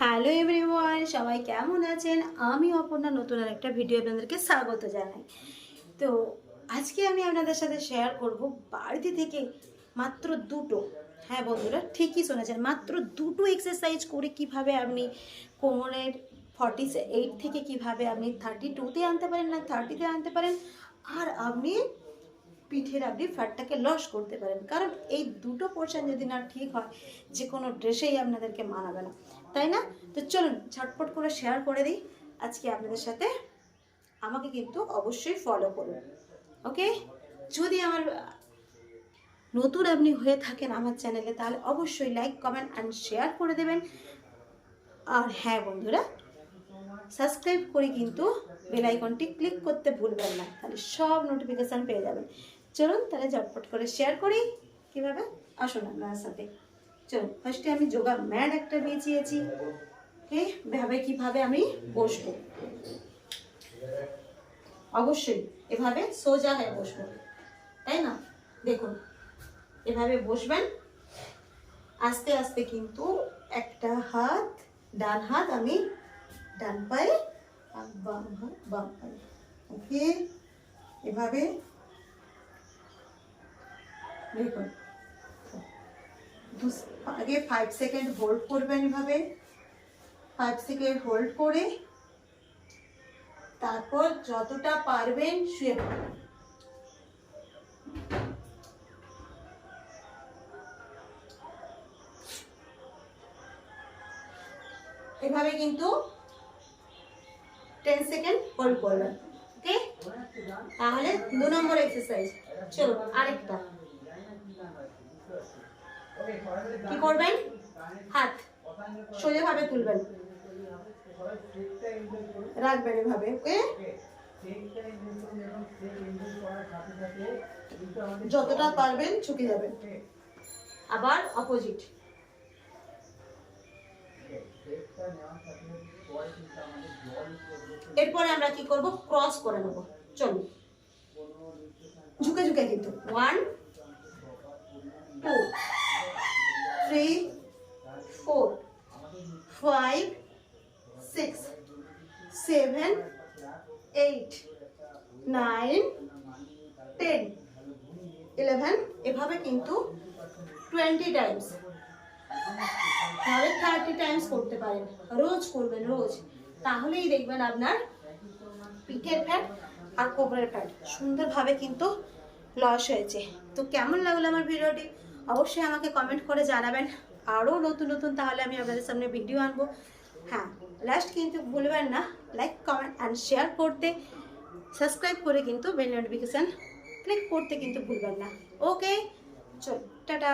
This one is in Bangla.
হ্যালো এভরিওয়ান, সবাই কেমন আছেন? আমি অপর্ণা, নতুন আর একটা ভিডিও আপনাদেরকে স্বাগত জানাই। তো আজকে আমি আপনাদের সাথে শেয়ার করব বাড়িতে থেকে মাত্র দুটো। হ্যাঁ বন্ধুরা, ঠিকই শুনেছেন, মাত্র দুটো এক্সারসাইজ করে কীভাবে আপনি কোমরের ফর্টি এইট থেকে কীভাবে আপনি থার্টি টুতে আনতে পারেন না থার্টিতে আনতে পারেন, আর আপনি পিঠের আপনি ফ্যাটটাকে লস করতে পারেন। কারণ এই দুটো পোর্শন যদি না ঠিক হয় যে কোনো ড্রেসেই আপনাদেরকে মানাবে না। তাই না? তো চলুন, ঝটপট করে শেয়ার করে দিই। আজকে আপনাদের সাথে আমাকে কিন্তু অবশ্যই ফলো করুন ওকে যদি আমার নতুন আপনি হয়ে থাকেন আমার চ্যানেলে তাহলে অবশ্যই লাইক কমেন্ট অ্যান্ড শেয়ার করে দেবেন। আর হ্যাঁ বন্ধুরা সাবস্ক্রাইব করে কিন্তু বেল আইকনটি ক্লিক করতে ভুলবেন না, তাহলে সব নোটিফিকেশান পেয়ে যাবেন। চলুন, তাহলে ঝটপট করে শেয়ার করি। কীভাবে? আসুন আপনার সাথে। চলুন ফার্স্টে আমি যোগা ম্যাট একটা বেঁচিয়েছি। ভাবে, কীভাবে আমি বসবো? অবশ্যই, এভাবে সোজা হয়ে বসবো। তাই না? দেখুন, এভাবে বসবেন। আস্তে আস্তে কিন্তু একটা হাত, ডান হাত আমি ডান পায়ে আর বাম হাত বাম পায়ে। ওকে এভাবে। দেখুন আগে ফাইভ সেকেন্ড হোল্ড করবেন এভাবে। ফাইভ সেকেন্ড হোল্ড করে তারপর যতটা পারবেন শুয়ে পড়বেন এভাবে কিন্তু টেন সেকেন্ড হোল্ড করবেন ওকে তাহলে দু নম্বর এক্সারসাইজ চলো আরেকটা। কি করবেন? হাত। সোজাভাবে তুলবেন। রাখবেন এভাবে, ওকে? যতটা পারবেন ঝুঁকে যাবেন। আবার অপোজিট এরপরে আমরা কি করব? ক্রস করে নেব। চলুন। ঝুঁকে ঝুঁকে কিন্তু। One five six seven eight nine ten eleven এভাবে কিন্তু টোয়েন্টি টাইমস তাহলে থার্টি টাইমস করতে পারেন। রোজ করবেন, রোজ। তাহলেই দেখবেন আপনার পিঠের ফ্যাট আর কোমরের ফ্যাট সুন্দরভাবে কিন্তু লস হয়েছে। তো কেমন লাগল আমার ভিডিওটি? অবশ্যই আমাকে কমেন্ট করে জানাবেন। আরও নতুন নতুন, তাহলে আমি আপনাদের সামনে ভিডিও আনব। হ্যাঁ লাস্ট কিন্তু ভুলবেন না লাইক কমেন্ট অ্যান্ড শেয়ার করতে সাবস্ক্রাইব করে কিন্তু বেল নোটিফিকেশান ক্লিক করতে কিন্তু ভুলবেন না। ওকে চল, টাটা।